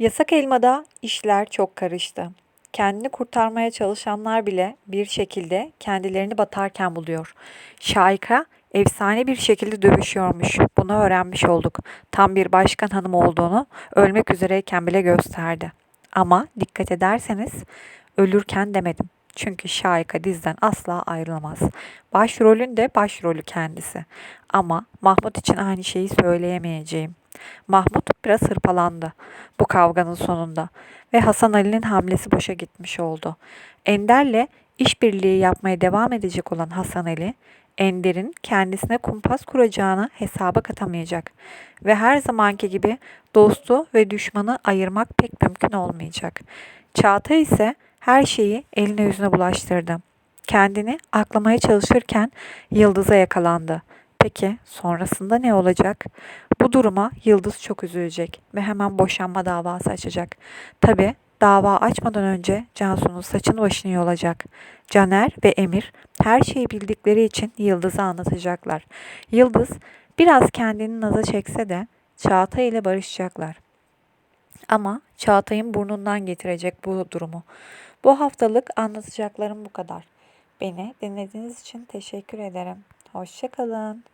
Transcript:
Yasak elmada işler çok karıştı. Kendini kurtarmaya çalışanlar bile bir şekilde kendilerini batarken buluyor. Şahika efsane bir şekilde dövüşüyormuş. Bunu öğrenmiş olduk. Tam bir başkan hanım olduğunu ölmek üzereyken bile gösterdi. Ama dikkat ederseniz ölürken demedim. Çünkü Şahika dizden asla ayrılamaz. Başrolün de başrolü kendisi. Ama Mahmut için aynı şeyi söyleyemeyeceğim. Mahmut biraz hırpalandı bu kavganın sonunda ve Hasan Ali'nin hamlesi boşa gitmiş oldu. Ender'le işbirliği yapmaya devam edecek olan Hasan Ali, Ender'in kendisine kumpas kuracağını hesaba katamayacak ve her zamanki gibi dostu ve düşmanı ayırmak pek mümkün olmayacak. Çağatay ise her şeyi eline yüzüne bulaştırdı. Kendini aklamaya çalışırken Yıldız'a yakalandı. Peki sonrasında ne olacak? Bu duruma Yıldız çok üzülecek ve hemen boşanma davası açacak. Tabi dava açmadan önce Cansu'nun saçını başını yolacak. Caner ve Emir her şeyi bildikleri için Yıldız'a anlatacaklar. Yıldız biraz kendini naza çekse de Çağatay ile barışacaklar. Ama Çağatay'ın burnundan getirecek bu durumu. Bu haftalık anlatacaklarım bu kadar. Beni dinlediğiniz için teşekkür ederim. Hoşçakalın.